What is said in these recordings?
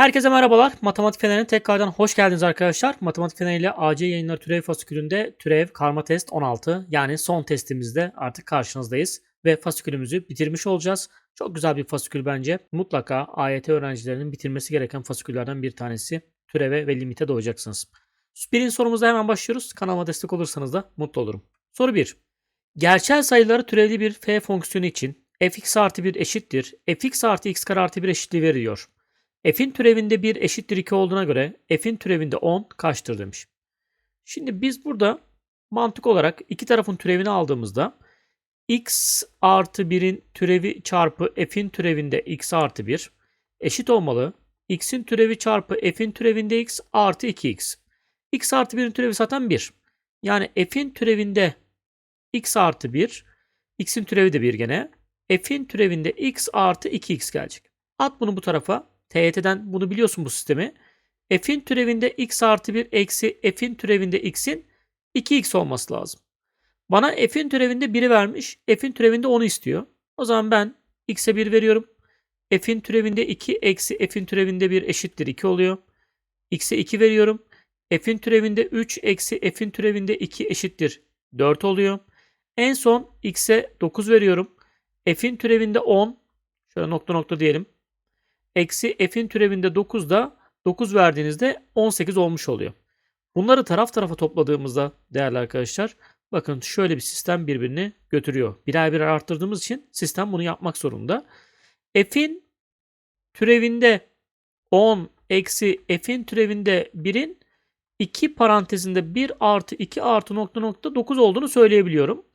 Herkese merhabalar. Matematik Feneri'ne tekrardan hoş geldiniz arkadaşlar. Matematik Feneri ile AC yayınları türev fasikülünde türev karma test 16 yani son testimizde artık karşınızdayız. Ve fasikülümüzü bitirmiş olacağız. Çok güzel bir fasikül bence. Mutlaka AYT öğrencilerinin bitirmesi gereken fasiküllerden bir tanesi. Türeve ve limite doğacaksınız. Birinci sorumuzda hemen başlıyoruz. Kanalıma destek olursanız da mutlu olurum. Soru 1. Gerçel sayıları türevli bir f fonksiyonu için fx artı 1 eşittir. fx artı x kare artı 1 eşitliği veriyor. F'in türevinde 1 eşittir 2 olduğuna göre F'in türevinde 10 kaçtır demiş. Şimdi biz burada mantık olarak iki tarafın türevini aldığımızda x artı 1'in türevi çarpı f'in türevinde x artı 1 eşit olmalı. x'in türevi çarpı f'in türevinde x artı 2x. x artı 1'in türevi zaten 1. Yani f'in türevinde x artı 1, x'in türevi de 1 gene. f'in türevinde x artı 2x gelecek. At bunu bu tarafa. TYT'den bunu biliyorsun bu sistemi. F'in türevinde x artı 1 eksi f'in türevinde x'in 2x olması lazım. Bana f'in türevinde 1'i vermiş. F'in türevinde 10'u istiyor. O zaman ben x'e 1 veriyorum. F'in türevinde 2 eksi f'in türevinde 1 eşittir 2 oluyor. X'e 2 veriyorum. F'in türevinde 3 eksi f'in türevinde 2 eşittir 4 oluyor. En son x'e 9 veriyorum. F'in türevinde 10. Şöyle nokta nokta diyelim eksi f'in türevinde 9 da 9 verdiğinizde 18 olmuş oluyor. Bunları taraf tarafa topladığımızda değerli arkadaşlar bakın şöyle bir sistem birbirini götürüyor. Birer birer arttırdığımız için sistem bunu yapmak zorunda. F'in türevinde 10 eksi f'in türevinde 1'in 2 parantezinde 1 artı 2 artı nokta nokta 9 olduğunu söyleyebiliyorum.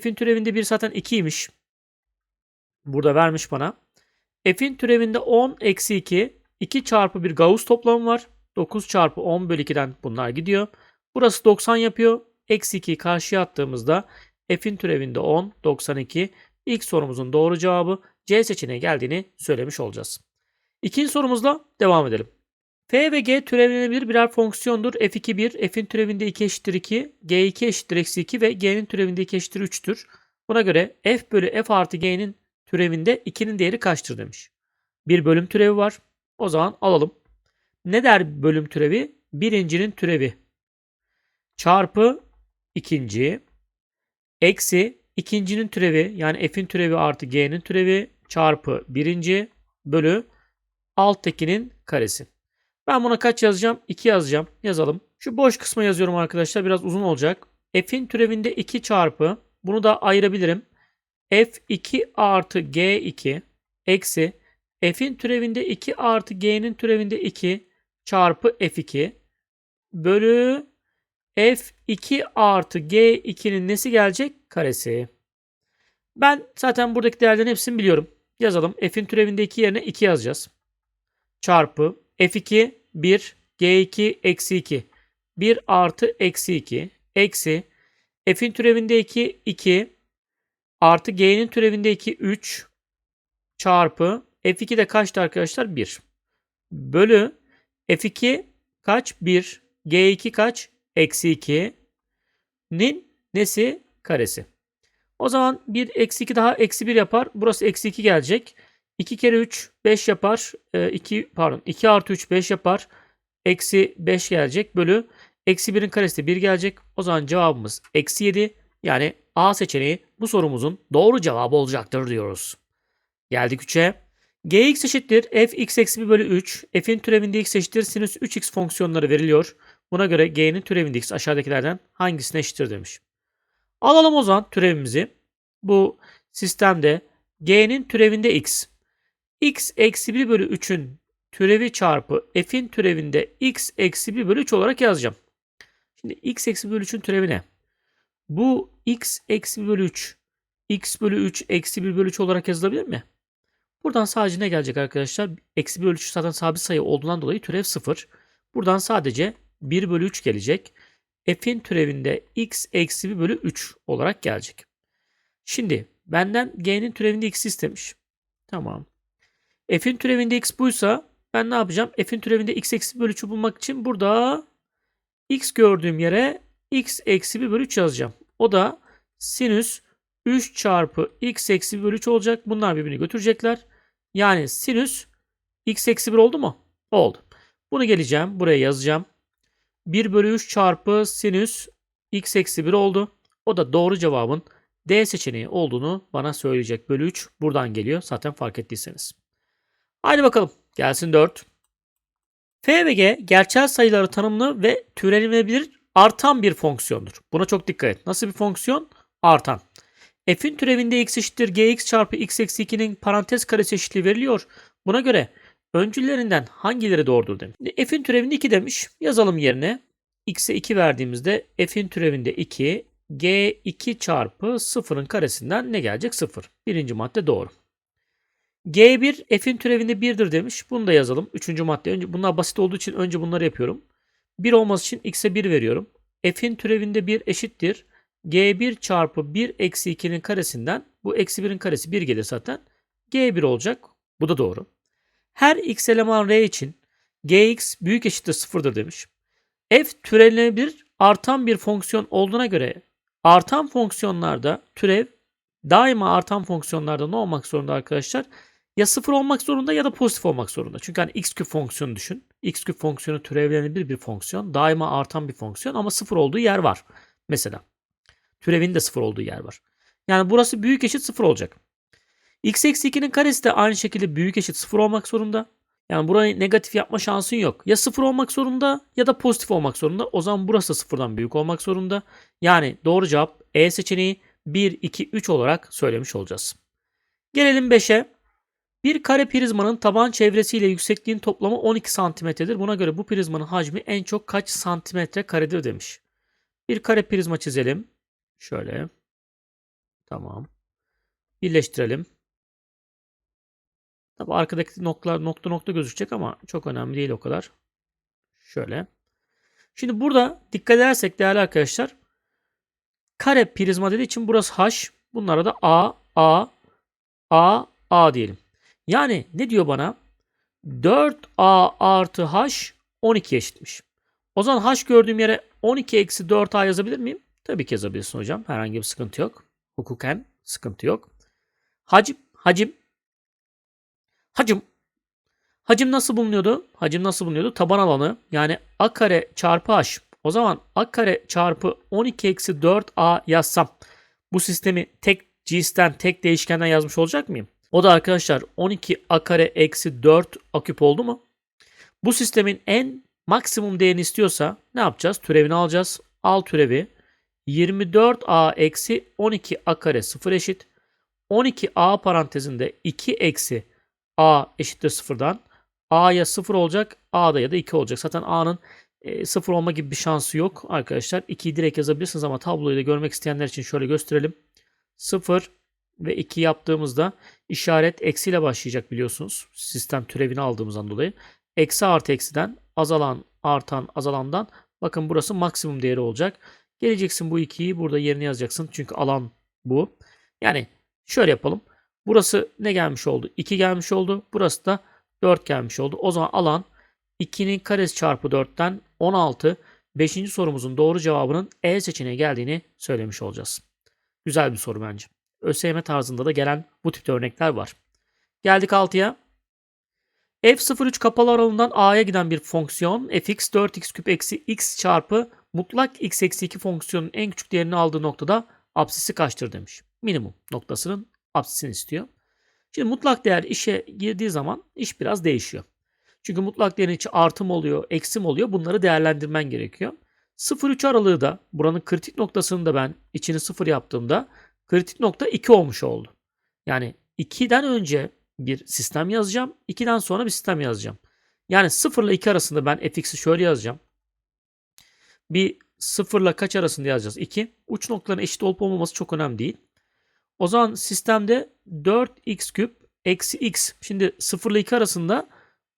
F'in türevinde 1 zaten 2'ymiş. Burada vermiş bana. F'in türevinde 10 eksi 2. 2 çarpı bir Gauss toplamı var. 9 çarpı 10 bölü 2'den bunlar gidiyor. Burası 90 yapıyor. Eksi 2'yi karşıya attığımızda F'in türevinde 10, 92. İlk sorumuzun doğru cevabı C seçeneği geldiğini söylemiş olacağız. İkinci sorumuzla devam edelim. F ve G türevlenebilir birer fonksiyondur. F2 1, F'in türevinde 2 eşittir 2, G2 eşittir eksi 2 ve G'nin türevinde 2 eşittir 3'tür. Buna göre F bölü F artı G'nin türevinde 2'nin değeri kaçtır demiş. Bir bölüm türevi var. O zaman alalım. Ne der bölüm türevi? Birincinin türevi. Çarpı ikinci. Eksi ikincinin türevi yani f'in türevi artı g'nin türevi çarpı birinci bölü alttakinin karesi. Ben buna kaç yazacağım? 2 yazacağım. Yazalım. Şu boş kısma yazıyorum arkadaşlar. Biraz uzun olacak. F'in türevinde 2 çarpı. Bunu da ayırabilirim f2 artı g2 eksi f'in türevinde 2 artı g'nin türevinde 2 çarpı f2 bölü f2 artı g2'nin nesi gelecek? Karesi. Ben zaten buradaki değerlerin hepsini biliyorum. Yazalım. F'in türevinde 2 yerine 2 yazacağız. Çarpı f2 1 g2 eksi 2 1 artı eksi 2 eksi f'in türevinde 2 2 Artı g'nin türevinde 2 3 çarpı f2 de kaçtı arkadaşlar? 1. Bölü f2 kaç? 1. g2 kaç? Eksi 2'nin nesi? Karesi. O zaman 1 eksi 2 daha eksi 1 yapar. Burası eksi 2 gelecek. 2 kere 3 5 yapar. 2 e, pardon 2 artı 3 5 yapar. Eksi 5 gelecek. Bölü eksi 1'in karesi de 1 gelecek. O zaman cevabımız eksi 7. Yani A seçeneği bu sorumuzun doğru cevabı olacaktır diyoruz. Geldik 3'e. Gx eşittir f x eksi 1 bölü 3. F'in türevinde x eşittir sinüs 3x fonksiyonları veriliyor. Buna göre g'nin türevinde x aşağıdakilerden hangisine eşittir demiş. Alalım o zaman türevimizi. Bu sistemde g'nin türevinde x. x eksi 1 bölü 3'ün türevi çarpı f'in türevinde x eksi 1 bölü 3 olarak yazacağım. Şimdi x eksi 1 bölü 3'ün türevi ne? Bu x eksi 1 bölü 3 x bölü 3 eksi 1 bölü 3 olarak yazılabilir mi? Buradan sadece ne gelecek arkadaşlar? Eksi 1 bölü 3 zaten sabit sayı olduğundan dolayı türev 0. Buradan sadece 1 bölü 3 gelecek. F'in türevinde x eksi 1 bölü 3 olarak gelecek. Şimdi benden g'nin türevinde x istemiş. Tamam. F'in türevinde x buysa ben ne yapacağım? F'in türevinde x eksi 1 bölü 3'ü bulmak için burada x gördüğüm yere x eksi 1 bölü 3 yazacağım. O da sinüs 3 çarpı x eksi 1 bölü 3 olacak. Bunlar birbirini götürecekler. Yani sinüs x eksi 1 oldu mu? Oldu. Bunu geleceğim. Buraya yazacağım. 1 bölü 3 çarpı sinüs x eksi 1 oldu. O da doğru cevabın D seçeneği olduğunu bana söyleyecek. Bölü 3 buradan geliyor. Zaten fark ettiyseniz. Haydi bakalım. Gelsin 4. F ve G gerçel sayıları tanımlı ve türenilebilir artan bir fonksiyondur. Buna çok dikkat et. Nasıl bir fonksiyon? Artan. F'in türevinde x eşittir gx çarpı x eksi 2'nin parantez karesi eşitliği veriliyor. Buna göre öncüllerinden hangileri doğrudur demiş. F'in türevinde 2 demiş. Yazalım yerine. x'e 2 verdiğimizde f'in türevinde 2 g2 çarpı 0'ın karesinden ne gelecek? 0. Birinci madde doğru. G1 f'in türevinde 1'dir demiş. Bunu da yazalım. Üçüncü madde. Önce, bunlar basit olduğu için önce bunları yapıyorum. 1 olması için x'e 1 veriyorum. F'in türevinde 1 eşittir. G1 çarpı 1 eksi 2'nin karesinden bu eksi 1'in karesi 1 gelir zaten. G1 olacak. Bu da doğru. Her x eleman R için Gx büyük eşittir 0'dır demiş. F türevlenebilir artan bir fonksiyon olduğuna göre artan fonksiyonlarda türev daima artan fonksiyonlarda ne olmak zorunda arkadaşlar? Ya sıfır olmak zorunda ya da pozitif olmak zorunda. Çünkü hani x küp fonksiyonu düşün. x küp fonksiyonu türevlenebilir bir fonksiyon. Daima artan bir fonksiyon ama sıfır olduğu yer var. Mesela. Türevin de sıfır olduğu yer var. Yani burası büyük eşit sıfır olacak. x eksi 2'nin karesi de aynı şekilde büyük eşit sıfır olmak zorunda. Yani burayı negatif yapma şansın yok. Ya sıfır olmak zorunda ya da pozitif olmak zorunda. O zaman burası sıfırdan büyük olmak zorunda. Yani doğru cevap E seçeneği 1, 2, 3 olarak söylemiş olacağız. Gelelim 5'e. Bir kare prizmanın taban çevresiyle yüksekliğin toplamı 12 santimetredir. Buna göre bu prizmanın hacmi en çok kaç santimetre karedir demiş. Bir kare prizma çizelim. Şöyle. Tamam. Birleştirelim. Tabi arkadaki noktalar nokta nokta gözükecek ama çok önemli değil o kadar. Şöyle. Şimdi burada dikkat edersek değerli arkadaşlar kare prizma dediği için burası H. Bunlara da A, A, A, A diyelim. Yani ne diyor bana? 4A artı H 12 eşitmiş. O zaman H gördüğüm yere 12 eksi 4A yazabilir miyim? Tabii ki yazabilirsin hocam. Herhangi bir sıkıntı yok. Hukuken sıkıntı yok. Hacim, hacim. Hacim. Hacim nasıl bulunuyordu? Hacim nasıl bulunuyordu? Taban alanı yani A kare çarpı H. O zaman A kare çarpı 12 eksi 4A yazsam bu sistemi tek cinsten tek değişkenden yazmış olacak mıyım? O da arkadaşlar 12 A kare eksi 4 A küp oldu mu? Bu sistemin en maksimum değerini istiyorsa ne yapacağız? Türevini alacağız. Al türevi 24a eksi 12a kare 0 eşit. 12a parantezinde 2 eksi a eşittir 0'dan. a'ya 0 olacak. a'da ya da 2 olacak. Zaten a'nın e, 0 olma gibi bir şansı yok arkadaşlar. 2'yi direkt yazabilirsiniz ama tabloyu da görmek isteyenler için şöyle gösterelim. 0 ve 2 yaptığımızda işaret eksiyle başlayacak biliyorsunuz. Sistem türevini aldığımızdan dolayı. Eksi artı eksiden azalan artan azalandan bakın burası maksimum değeri olacak. Geleceksin bu 2'yi burada yerine yazacaksın. Çünkü alan bu. Yani şöyle yapalım. Burası ne gelmiş oldu? 2 gelmiş oldu. Burası da 4 gelmiş oldu. O zaman alan 2'nin karesi çarpı 4'ten 16. 5. sorumuzun doğru cevabının E seçeneği geldiğini söylemiş olacağız. Güzel bir soru bence. ÖSYM tarzında da gelen bu tip örnekler var. Geldik 6'ya. f03 kapalı aralığından a'ya giden bir fonksiyon fx 4x küp eksi x çarpı mutlak x eksi 2 fonksiyonun en küçük değerini aldığı noktada apsisi kaçtır demiş. Minimum noktasının apsisini istiyor. Şimdi mutlak değer işe girdiği zaman iş biraz değişiyor. Çünkü mutlak değerin içi artım oluyor, eksim oluyor. Bunları değerlendirmen gerekiyor. 0-3 aralığı da buranın kritik noktasını da ben içini 0 yaptığımda kritik nokta 2 olmuş oldu. Yani 2'den önce bir sistem yazacağım. 2'den sonra bir sistem yazacağım. Yani 0 ile 2 arasında ben fx'i şöyle yazacağım bir sıfırla kaç arasında yazacağız? 2. Uç noktaların eşit olup olmaması çok önemli değil. O zaman sistemde 4x küp eksi x. Şimdi 0 ile 2 arasında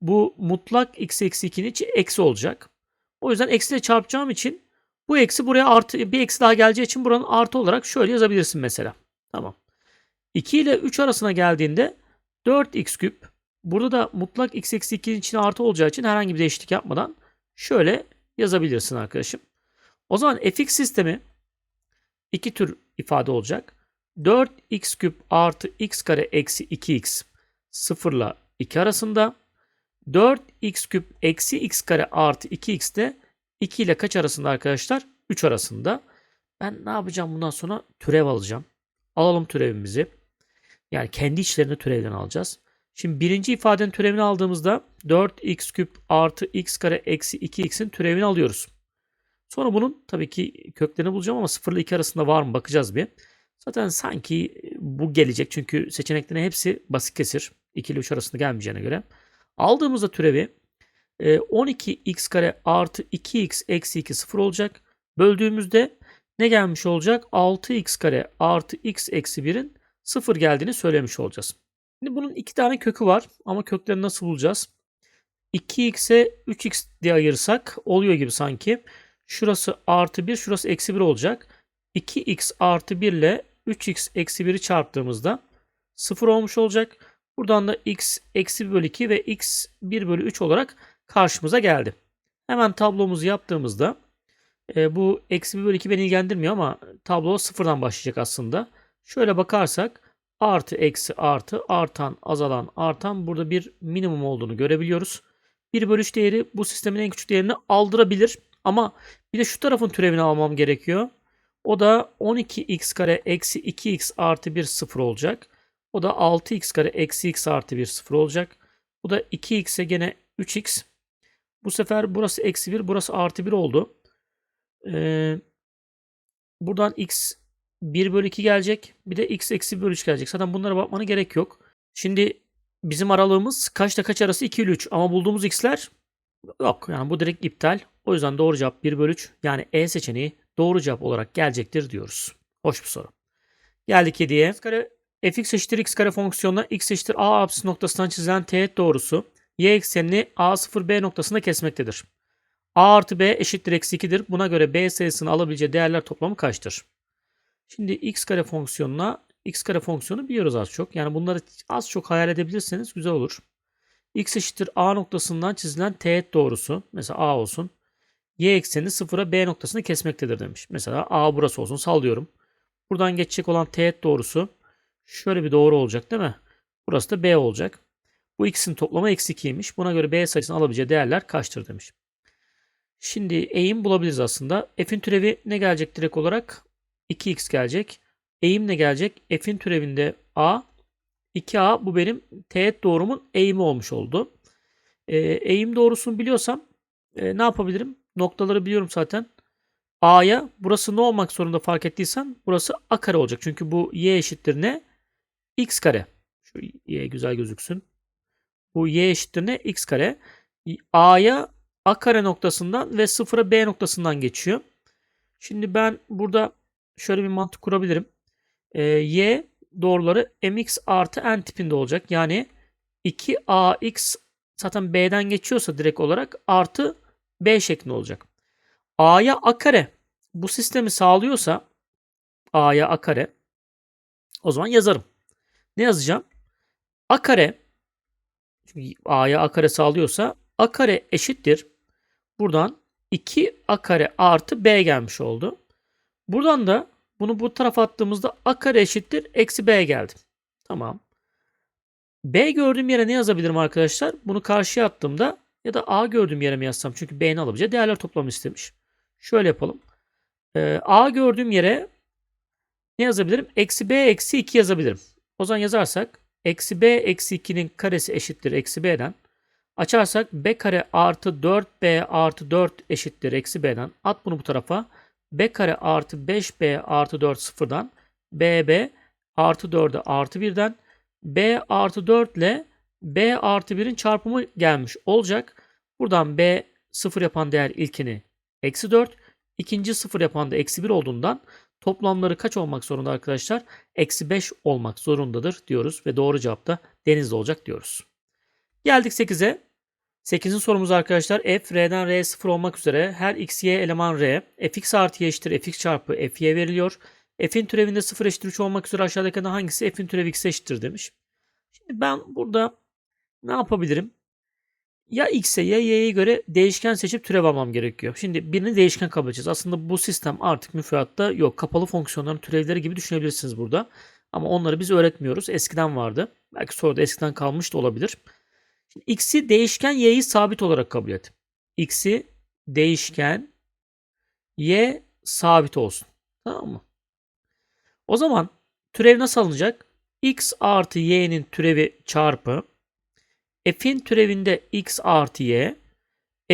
bu mutlak x eksi 2'nin içi eksi olacak. O yüzden eksiyle çarpacağım için bu eksi buraya artı bir eksi daha geleceği için buranın artı olarak şöyle yazabilirsin mesela. Tamam. 2 ile 3 arasına geldiğinde 4x küp burada da mutlak x eksi 2'nin içine artı olacağı için herhangi bir değişiklik yapmadan şöyle yazabilirsin arkadaşım. O zaman fx sistemi iki tür ifade olacak. 4x küp artı x kare eksi 2x 0 ile 2 arasında 4x küp eksi x kare artı 2x de 2 ile kaç arasında arkadaşlar? 3 arasında. Ben ne yapacağım bundan sonra? Türev alacağım. Alalım türevimizi. Yani kendi içlerinde türevden alacağız. Şimdi birinci ifadenin türevini aldığımızda 4x küp artı x kare eksi 2x'in türevini alıyoruz. Sonra bunun tabii ki köklerini bulacağım ama 0 ile 2 arasında var mı bakacağız bir. Zaten sanki bu gelecek çünkü seçeneklerin hepsi basit kesir. 2 ile 3 arasında gelmeyeceğine göre. Aldığımızda türevi 12x kare artı 2x eksi 2 0 olacak. Böldüğümüzde ne gelmiş olacak? 6x kare artı x eksi 1'in 0 geldiğini söylemiş olacağız. Şimdi bunun iki tane kökü var ama kökleri nasıl bulacağız? 2x'e 3x diye ayırsak oluyor gibi sanki. Şurası artı 1, şurası eksi 1 olacak. 2x artı 1 ile 3x eksi 1'i çarptığımızda 0 olmuş olacak. Buradan da x eksi 1 bölü 2 ve x 1 bölü 3 olarak karşımıza geldi. Hemen tablomuzu yaptığımızda e, bu eksi 1 bölü 2 beni ilgilendirmiyor ama tablo sıfırdan başlayacak aslında. Şöyle bakarsak artı eksi artı artan azalan artan burada bir minimum olduğunu görebiliyoruz. 1 bölü 3 değeri bu sistemin en küçük değerini aldırabilir. Ama bir de şu tarafın türevini almam gerekiyor. O da 12x kare eksi 2x artı 1 sıfır olacak. O da 6x kare eksi x artı 1 sıfır olacak. Bu da 2x'e gene 3x. Bu sefer burası eksi 1 burası artı 1 oldu. Ee, buradan x 1 bölü 2 gelecek. Bir de x eksi 1 bölü 3 gelecek. Zaten bunlara bakmana gerek yok. Şimdi bizim aralığımız kaçta kaç arası 2 ile 3. Ama bulduğumuz x'ler yok. Yani bu direkt iptal. O yüzden doğru cevap 1 bölü 3. Yani E seçeneği doğru cevap olarak gelecektir diyoruz. Hoş bir soru. Geldik 7'ye. x kare fx eşittir x kare fonksiyonuna x eşittir a apsis noktasından çizilen teğet doğrusu y eksenini a0 b noktasında kesmektedir. a artı b eşittir eksi 2'dir. Buna göre b sayısını alabileceği değerler toplamı kaçtır? Şimdi x kare fonksiyonuna x kare fonksiyonu biliyoruz az çok. Yani bunları az çok hayal edebilirseniz güzel olur. x eşittir a noktasından çizilen teğet doğrusu. Mesela a olsun. y ekseni sıfıra b noktasını kesmektedir demiş. Mesela a burası olsun sallıyorum. Buradan geçecek olan teğet doğrusu şöyle bir doğru olacak değil mi? Burası da b olacak. Bu ikisinin toplamı eksi 2'ymiş. Buna göre b sayısını alabileceği değerler kaçtır demiş. Şimdi eğim bulabiliriz aslında. F'in türevi ne gelecek direkt olarak? 2x gelecek. Eğim ne gelecek? F'in türevinde a. 2a bu benim teğet doğrumun eğimi olmuş oldu. E, eğim doğrusunu biliyorsam e, ne yapabilirim? Noktaları biliyorum zaten. A'ya burası ne olmak zorunda fark ettiysen burası a kare olacak. Çünkü bu y eşittir ne? x kare. Şu y güzel gözüksün. Bu y eşittir ne? x kare. A'ya a kare noktasından ve sıfıra b noktasından geçiyor. Şimdi ben burada şöyle bir mantık kurabilirim. Ee, y doğruları mx artı n tipinde olacak. Yani 2ax zaten b'den geçiyorsa direkt olarak artı b şeklinde olacak. a'ya a kare bu sistemi sağlıyorsa a'ya a kare o zaman yazarım. Ne yazacağım? a kare çünkü a'ya a kare sağlıyorsa a kare eşittir. Buradan 2 a kare artı b gelmiş oldu. Buradan da bunu bu tarafa attığımızda a kare eşittir eksi b geldi. Tamam. b gördüğüm yere ne yazabilirim arkadaşlar? Bunu karşıya attığımda ya da a gördüğüm yere mi yazsam? Çünkü b'nin alabileceği değerler toplamı istemiş. Şöyle yapalım. Ee, a gördüğüm yere ne yazabilirim? Eksi b eksi 2 yazabilirim. O zaman yazarsak eksi b eksi 2'nin karesi eşittir eksi b'den. Açarsak b kare artı 4b artı 4 eşittir eksi b'den. At bunu bu tarafa b kare artı 5b artı 4 sıfırdan bb artı 4'e artı 1'den b artı 4 ile b artı 1'in çarpımı gelmiş olacak. Buradan b sıfır yapan değer ilkini eksi 4. ikinci sıfır yapan da eksi 1 olduğundan toplamları kaç olmak zorunda arkadaşlar? Eksi 5 olmak zorundadır diyoruz ve doğru cevap da denizde olacak diyoruz. Geldik 8'e. 8. sorumuz arkadaşlar f r'den r 0 olmak üzere her x y eleman r fx artı y eşittir fx çarpı fy veriliyor. f'in türevinde 0 eşittir 3 olmak üzere aşağıdakilerden hangisi f'in türevi x eşittir demiş. Şimdi ben burada ne yapabilirim? Ya x'e ya y'ye göre değişken seçip türev almam gerekiyor. Şimdi birini değişken kabul edeceğiz. Aslında bu sistem artık müfredatta yok. Kapalı fonksiyonların türevleri gibi düşünebilirsiniz burada. Ama onları biz öğretmiyoruz. Eskiden vardı. Belki sonra da eskiden kalmış da olabilir. Şimdi x'i değişken y'yi sabit olarak kabul et. x'i değişken y sabit olsun. Tamam mı? O zaman türev nasıl alınacak? x artı y'nin türevi çarpı f'in türevinde x artı y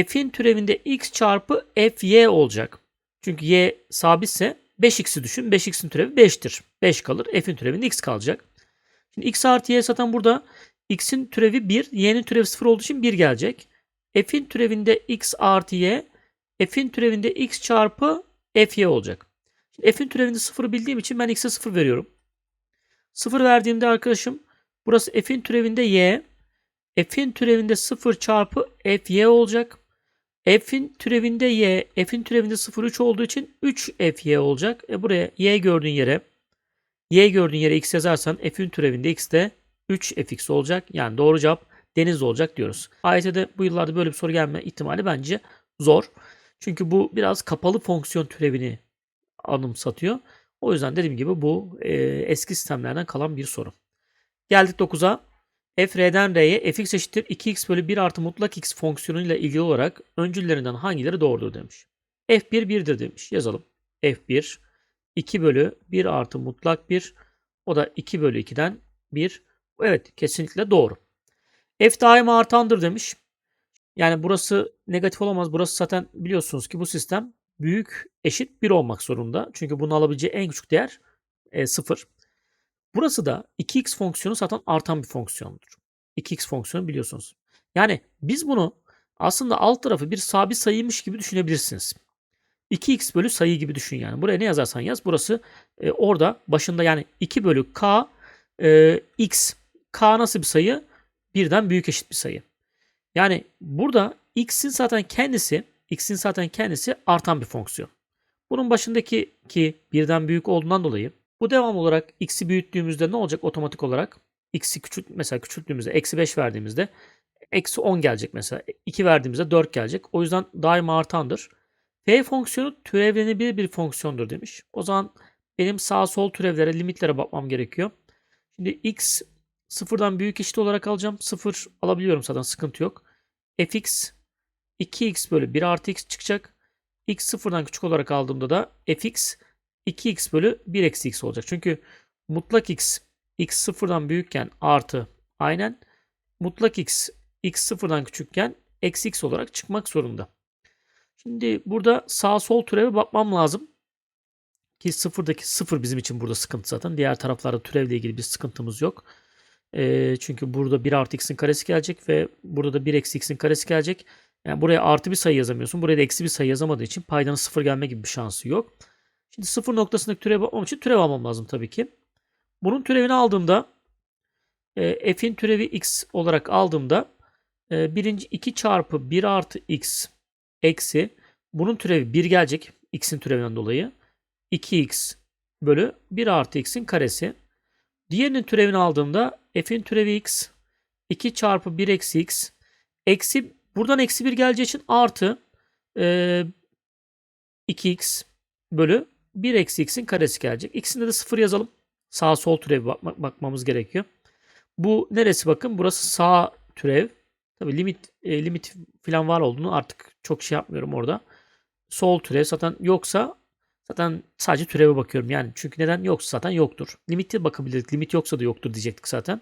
f'in türevinde x çarpı fy olacak. Çünkü y sabitse 5x'i düşün. 5x'in türevi 5'tir. 5 kalır. F'in türevinde x kalacak. Şimdi x artı y zaten burada x'in türevi 1, y'nin türevi 0 olduğu için 1 gelecek. F'in türevinde x artı y, f'in türevinde x çarpı fy olacak. Şimdi f'in türevinde 0'ı bildiğim için ben x'e 0 veriyorum. 0 verdiğimde arkadaşım burası f'in türevinde y, f'in türevinde 0 çarpı fy olacak. F'in türevinde y, f'in türevinde 0 3 olduğu için 3 fy olacak. E buraya y gördüğün yere y gördüğün yere x yazarsan f'in türevinde x de 3 fx olacak. Yani doğru cevap deniz olacak diyoruz. AYT'de bu yıllarda böyle bir soru gelme ihtimali bence zor. Çünkü bu biraz kapalı fonksiyon türevini anımsatıyor. O yüzden dediğim gibi bu e, eski sistemlerden kalan bir soru. Geldik 9'a. F r'den r'ye fx eşittir 2x bölü 1 artı mutlak x fonksiyonuyla ilgili olarak öncüllerinden hangileri doğrudur demiş. f1 1'dir demiş. Yazalım. f1 2 bölü 1 artı mutlak 1 o da 2 bölü 2'den 1. Evet kesinlikle doğru. f daima artandır demiş. Yani burası negatif olamaz. Burası zaten biliyorsunuz ki bu sistem büyük eşit 1 olmak zorunda. Çünkü bunu alabileceği en küçük değer e, 0. Burası da 2x fonksiyonu zaten artan bir fonksiyondur. 2x fonksiyonu biliyorsunuz. Yani biz bunu aslında alt tarafı bir sabit sayıymış gibi düşünebilirsiniz. 2x bölü sayı gibi düşün yani. Buraya ne yazarsan yaz. Burası e, orada başında yani 2 bölü k e, x. k nasıl bir sayı? Birden büyük eşit bir sayı. Yani burada x'in zaten kendisi x'in zaten kendisi artan bir fonksiyon. Bunun başındaki ki birden büyük olduğundan dolayı bu devam olarak x'i büyüttüğümüzde ne olacak otomatik olarak? x'i küçült mesela küçülttüğümüzde eksi 5 verdiğimizde eksi 10 gelecek mesela. 2 verdiğimizde 4 gelecek. O yüzden daima artandır. F fonksiyonu türevlenebilir bir fonksiyondur demiş. O zaman benim sağ sol türevlere, limitlere bakmam gerekiyor. Şimdi x sıfırdan büyük eşit olarak alacağım. Sıfır alabiliyorum zaten sıkıntı yok. fx 2x bölü 1 artı x çıkacak. x sıfırdan küçük olarak aldığımda da fx 2x bölü 1 eksi x olacak. Çünkü mutlak x x sıfırdan büyükken artı aynen mutlak x x sıfırdan küçükken eksi x olarak çıkmak zorunda. Şimdi burada sağ sol türeve bakmam lazım. Ki sıfırdaki sıfır bizim için burada sıkıntı zaten. Diğer taraflarda türevle ilgili bir sıkıntımız yok. E, çünkü burada 1 artı x'in karesi gelecek ve burada da 1 eksi x'in karesi gelecek. Yani buraya artı bir sayı yazamıyorsun. Buraya da eksi bir sayı yazamadığı için paydanın sıfır gelme gibi bir şansı yok. Şimdi sıfır noktasındaki türev bakmam için türev almam lazım tabii ki. Bunun türevini aldığımda e, f'in türevi x olarak aldığımda e, birinci 2 çarpı 1 artı x eksi bunun türevi 1 gelecek x'in türevinden dolayı 2x bölü 1 artı x'in karesi. Diğerinin türevini aldığımda f'in türevi x 2 çarpı 1 eksi x eksi buradan eksi 1 geleceği için artı e, 2x bölü 1 eksi x'in karesi gelecek. İkisinde de 0 yazalım. Sağ sol türev bakmak, bakmamız gerekiyor. Bu neresi bakın? Burası sağ türev. Tabi limit e, limit falan var olduğunu artık çok şey yapmıyorum orada. Sol türev zaten yoksa zaten sadece türeve bakıyorum. Yani çünkü neden yoksa zaten yoktur. Limiti bakabilirdik. Limit yoksa da yoktur diyecektik zaten.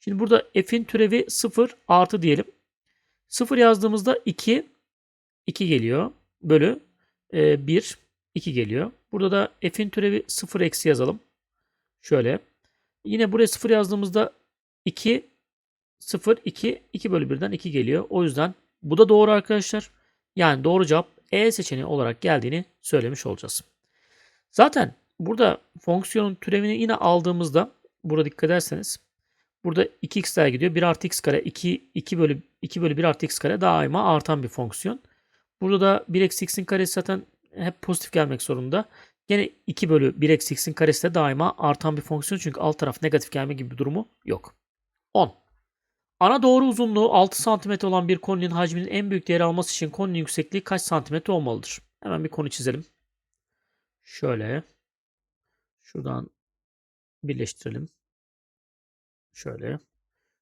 Şimdi burada f'in türevi 0 artı diyelim. 0 yazdığımızda 2 2 geliyor. Bölü e, 1 2 geliyor. Burada da f'in türevi 0 eksi yazalım. Şöyle. Yine buraya 0 yazdığımızda 2 0 2 2 bölü 1'den 2 geliyor. O yüzden bu da doğru arkadaşlar. Yani doğru cevap E seçeneği olarak geldiğini söylemiş olacağız. Zaten burada fonksiyonun türevini yine aldığımızda burada dikkat ederseniz burada 2x daha gidiyor. 1 artı x kare 2, 2 bölü 2 bölü 1 artı x kare daima artan bir fonksiyon. Burada da 1 eksi x'in karesi zaten hep pozitif gelmek zorunda. Yine 2 bölü 1 eksi x'in karesi de daima artan bir fonksiyon. Çünkü alt taraf negatif gelme gibi bir durumu yok. 10. Ana doğru uzunluğu 6 cm olan bir koninin hacminin en büyük değeri alması için koninin yüksekliği kaç santimetre olmalıdır? Hemen bir konu çizelim. Şöyle. Şuradan birleştirelim. Şöyle.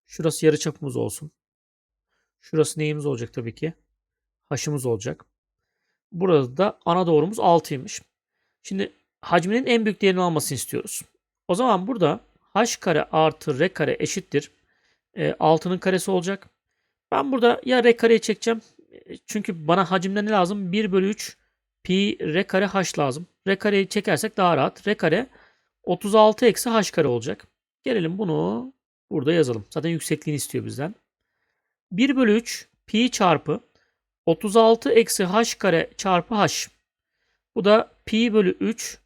Şurası yarı çapımız olsun. Şurası neyimiz olacak tabii ki? H'ımız olacak. Burada da ana doğrumuz 6'ymış. Şimdi hacminin en büyük değerini almasını istiyoruz. O zaman burada h kare artı r kare eşittir. E, 6'nın karesi olacak. Ben burada ya r kareyi çekeceğim. E, Çünkü bana hacimde ne lazım? 1 bölü 3 pi r kare h lazım. R kareyi çekersek daha rahat. R kare 36 eksi h kare olacak. Gelelim bunu burada yazalım. Zaten yüksekliğini istiyor bizden. 1 bölü 3 pi çarpı 36 eksi h kare çarpı h. Bu da pi bölü 3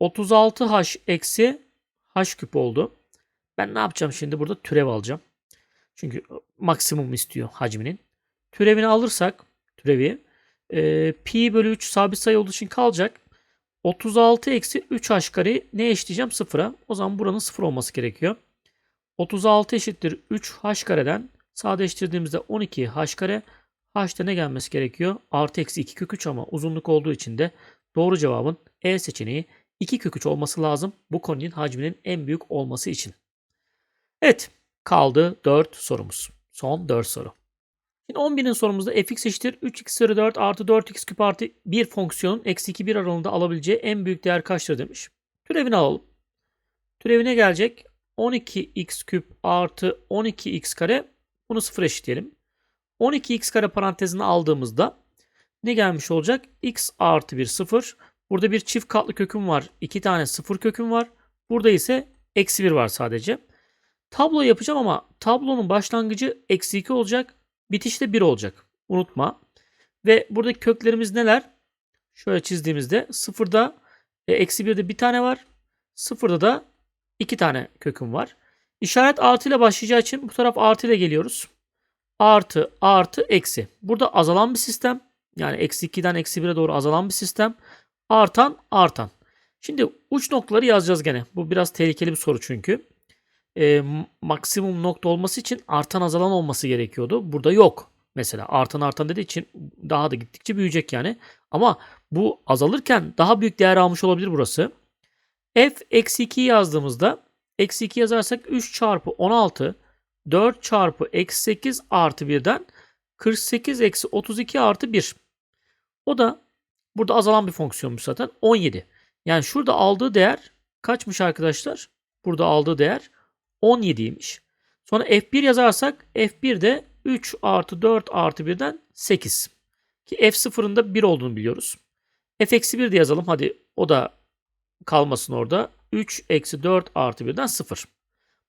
36h eksi h küp oldu. Ben ne yapacağım şimdi? Burada türev alacağım. Çünkü maksimum istiyor hacminin. Türevini alırsak türevi e, pi bölü 3 sabit sayı olduğu için kalacak. 36 eksi 3h kareyi ne eşleyeceğim? Sıfıra. O zaman buranın sıfır olması gerekiyor. 36 eşittir 3h kareden sadeleştirdiğimizde 12h kare h'te ne gelmesi gerekiyor? Artı eksi 2 kök 3 ama uzunluk olduğu için de doğru cevabın E seçeneği 2 kök 3 olması lazım bu konunun hacminin en büyük olması için. Evet kaldı 4 sorumuz. Son 4 soru. Şimdi 11'in sorumuzda fx eşittir 3x üzeri 4 artı 4x küp artı 1 fonksiyonun eksi 2 1 aralığında alabileceği en büyük değer kaçtır demiş. Türevini alalım. Türevine gelecek 12x küp artı 12x kare bunu sıfır eşitleyelim. 12x kare parantezine aldığımızda ne gelmiş olacak? x artı 1 sıfır. Burada bir çift katlı köküm var. 2 tane sıfır köküm var. Burada ise eksi 1 var sadece. Tablo yapacağım ama tablonun başlangıcı eksi 2 olacak. Bitişte de 1 olacak. Unutma. Ve buradaki köklerimiz neler? Şöyle çizdiğimizde sıfırda e, eksi 1'de bir tane var. Sıfırda da iki tane köküm var. İşaret artı ile başlayacağı için bu taraf artı ile geliyoruz. Artı artı eksi. Burada azalan bir sistem. Yani eksi 2'den eksi 1'e doğru azalan bir sistem. Artan artan. Şimdi uç noktaları yazacağız gene. Bu biraz tehlikeli bir soru çünkü. E, maksimum nokta olması için artan azalan olması gerekiyordu. Burada yok. Mesela artan artan dediği için daha da gittikçe büyüyecek yani. Ama bu azalırken daha büyük değer almış olabilir burası. F eksi 2'yi yazdığımızda eksi 2 yazarsak 3 çarpı 16 4 çarpı eksi 8 artı 1'den 48 eksi 32 artı 1. O da burada azalan bir fonksiyonmuş zaten 17. Yani şurada aldığı değer kaçmış arkadaşlar? Burada aldığı değer 17'ymiş. Sonra F1 yazarsak F1 de 3 artı 4 artı 1'den 8. Ki F0'ın da 1 olduğunu biliyoruz. F eksi 1 de yazalım. Hadi o da kalmasın orada. 3 eksi 4 artı 1'den 0.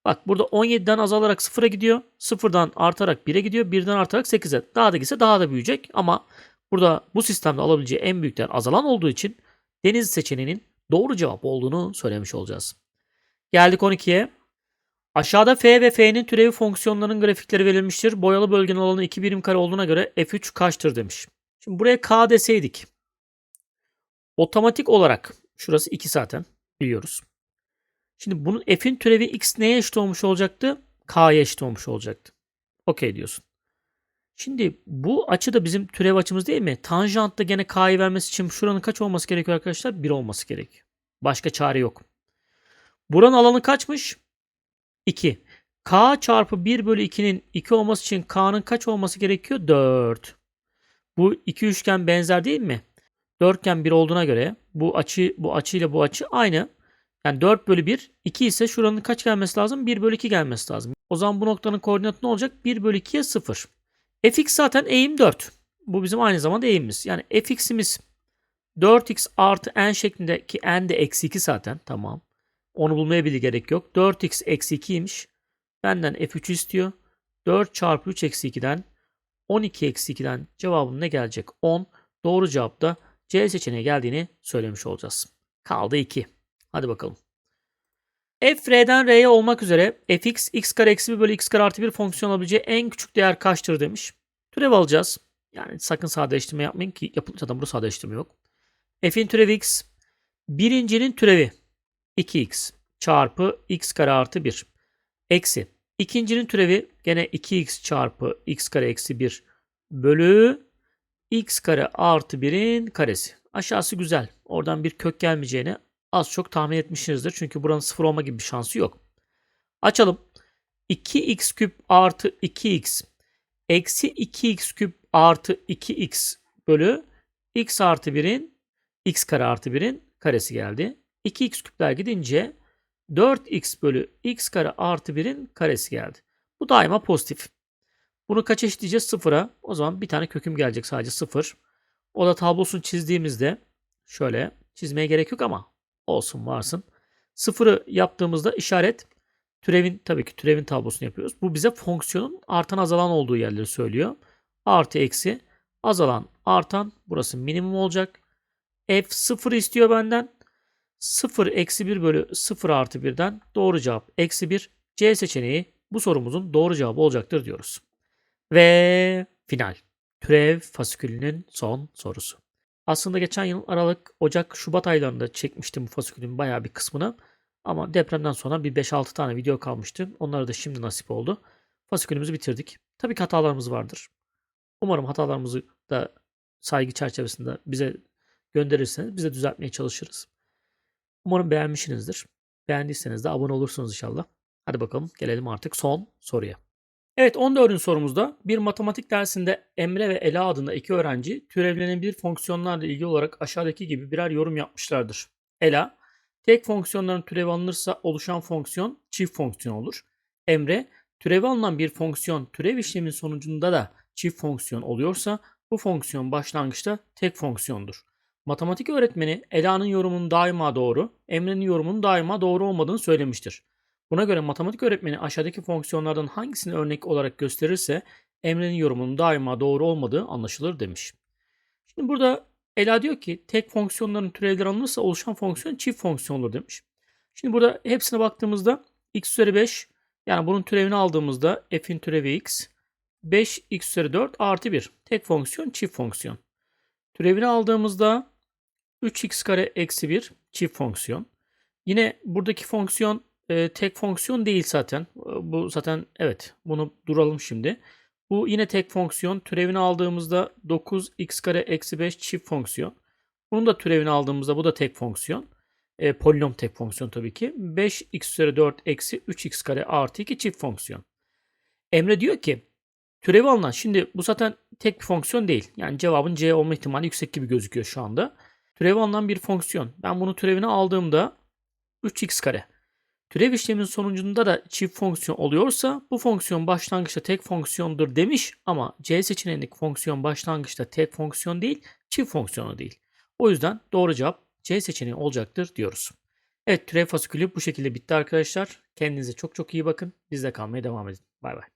Bak burada 17'den azalarak 0'a gidiyor. 0'dan artarak 1'e gidiyor. 1'den artarak 8'e. Daha da gitse daha da büyüyecek. Ama burada bu sistemde alabileceği en büyük değer azalan olduğu için deniz seçeneğinin doğru cevap olduğunu söylemiş olacağız. Geldik 12'ye. Aşağıda f ve f'nin türevi fonksiyonlarının grafikleri verilmiştir. Boyalı bölgenin alanı 2 birim kare olduğuna göre f3 kaçtır demiş. Şimdi buraya k deseydik. Otomatik olarak şurası 2 zaten biliyoruz. Şimdi bunun f'in türevi x neye eşit olmuş olacaktı? K'ya eşit olmuş olacaktı. Okey diyorsun. Şimdi bu açı da bizim türev açımız değil mi? Tanjant da gene k'yı vermesi için şuranın kaç olması gerekiyor arkadaşlar? 1 olması gerekiyor. Başka çare yok. Buranın alanı kaçmış? 2. K çarpı 1 bölü 2'nin 2 olması için K'nın kaç olması gerekiyor? 4. Bu iki üçgen benzer değil mi? Dörtgen 1 olduğuna göre bu açı bu açı ile bu açı aynı. Yani 4 bölü 1 2 ise şuranın kaç gelmesi lazım? 1 bölü 2 gelmesi lazım. O zaman bu noktanın koordinatı ne olacak? 1 bölü 2'ye 0. fx zaten eğim 4. Bu bizim aynı zamanda eğimimiz. Yani fx'imiz 4x artı n şeklinde ki n de eksi 2 zaten. Tamam. Onu bulmaya bile gerek yok. 4x eksi 2'ymiş. Benden f3 istiyor. 4 çarpı 3 eksi 2'den 12 eksi 2'den cevabım ne gelecek? 10. Doğru cevap da C seçeneği geldiğini söylemiş olacağız. Kaldı 2. Hadi bakalım. f r'den r'ye olmak üzere fx x kare eksi 1 bölü x kare artı 1 fonksiyon alabileceği en küçük değer kaçtır demiş. Türev alacağız. Yani sakın sadeleştirme yapmayın ki yapılmış zaten burada sadeleştirme yok. f'in türevi x birincinin türevi 2x çarpı x kare artı 1 eksi ikincinin türevi gene 2x çarpı x kare eksi 1 bölü x kare artı 1'in karesi. Aşağısı güzel. Oradan bir kök gelmeyeceğini az çok tahmin etmişsinizdir. Çünkü buranın sıfır olma gibi bir şansı yok. Açalım. 2x küp artı 2x eksi 2x küp artı 2x bölü x artı 1'in x kare artı 1'in karesi geldi. 2x küpler gidince 4x bölü x kare artı 1'in karesi geldi. Bu daima pozitif. Bunu kaç eşitleyeceğiz? Sıfıra. O zaman bir tane köküm gelecek sadece sıfır. O da tablosunu çizdiğimizde şöyle çizmeye gerek yok ama olsun varsın. Sıfırı yaptığımızda işaret türevin tabii ki türevin tablosunu yapıyoruz. Bu bize fonksiyonun artan azalan olduğu yerleri söylüyor. Artı eksi azalan artan burası minimum olacak. F 0 istiyor benden. 0 eksi 1 bölü 0 artı 1'den doğru cevap eksi 1. C seçeneği bu sorumuzun doğru cevabı olacaktır diyoruz. Ve final. Türev fasikülünün son sorusu. Aslında geçen yıl Aralık, Ocak, Şubat aylarında çekmiştim bu fasikülün bayağı bir kısmını. Ama depremden sonra bir 5-6 tane video kalmıştı. Onları da şimdi nasip oldu. Fasikülümüzü bitirdik. Tabii ki hatalarımız vardır. Umarım hatalarımızı da saygı çerçevesinde bize gönderirseniz biz de düzeltmeye çalışırız. Umarım beğenmişsinizdir. Beğendiyseniz de abone olursunuz inşallah. Hadi bakalım gelelim artık son soruya. Evet 14. sorumuzda bir matematik dersinde Emre ve Ela adında iki öğrenci türevlenebilir fonksiyonlarla ilgili olarak aşağıdaki gibi birer yorum yapmışlardır. Ela, tek fonksiyonların türevi alınırsa oluşan fonksiyon çift fonksiyon olur. Emre, türevi alınan bir fonksiyon türev işlemin sonucunda da çift fonksiyon oluyorsa bu fonksiyon başlangıçta tek fonksiyondur. Matematik öğretmeni Ela'nın yorumunun daima doğru, Emre'nin yorumunun daima doğru olmadığını söylemiştir. Buna göre matematik öğretmeni aşağıdaki fonksiyonlardan hangisini örnek olarak gösterirse Emre'nin yorumunun daima doğru olmadığı anlaşılır demiş. Şimdi burada Ela diyor ki tek fonksiyonların türevleri alınırsa oluşan fonksiyon çift fonksiyondur demiş. Şimdi burada hepsine baktığımızda x üzeri 5 yani bunun türevini aldığımızda f'in türevi x 5x üzeri 4 artı 1 tek fonksiyon çift fonksiyon. Türevini aldığımızda 3x kare eksi 1 çift fonksiyon. Yine buradaki fonksiyon e, tek fonksiyon değil zaten. Bu zaten evet bunu duralım şimdi. Bu yine tek fonksiyon. Türevini aldığımızda 9x kare eksi 5 çift fonksiyon. Bunun da türevini aldığımızda bu da tek fonksiyon. E, polinom tek fonksiyon tabii ki. 5x üzeri 4 eksi 3x kare artı 2 çift fonksiyon. Emre diyor ki türevi alınan şimdi bu zaten tek bir fonksiyon değil. Yani cevabın C olma ihtimali yüksek gibi gözüküyor şu anda. Türevi alınan bir fonksiyon. Ben bunu türevini aldığımda 3x kare. Türev işleminin sonucunda da çift fonksiyon oluyorsa bu fonksiyon başlangıçta tek fonksiyondur demiş ama C seçeneğindeki fonksiyon başlangıçta tek fonksiyon değil çift fonksiyonu değil. O yüzden doğru cevap C seçeneği olacaktır diyoruz. Evet türev fasikülü bu şekilde bitti arkadaşlar. Kendinize çok çok iyi bakın. Bizde kalmaya devam edin. Bay bay.